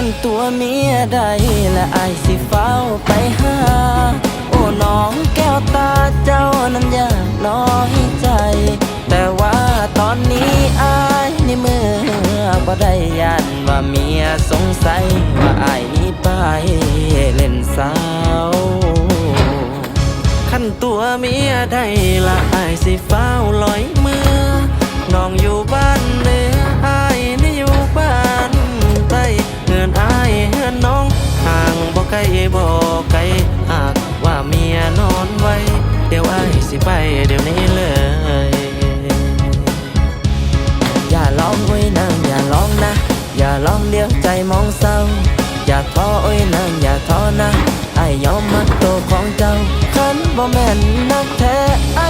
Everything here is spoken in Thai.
ขันตัวเมียได้และไอสิเฝ้าไปหา โอ้น้องแก้วตาเจ้านั้นอยากน้อยใจ แต่ว่าตอนนี้อายในเมื่อบ่ได้ยันว่าเมียสงสัยว่าอายนี้ไปเล่นสาวขันตัวเมียได้ละอายสิเฝ้าลอย ห่างบ่ไกลบ่ไกลหากว่าเมียนอนไว้ เดี๋ยวไอ้สิไปเดี๋ยวนี้เลย อย่าร้องโอ้ยนางอย่าร้องนะ อย่าร้องเดี๋ยวใจมองเศร้า อย่าท้อโอ้ยนางอย่าท้อนะไอ้ยอมมัดตัวของเจ้าคันบ่แม่นนักแท้ไอ้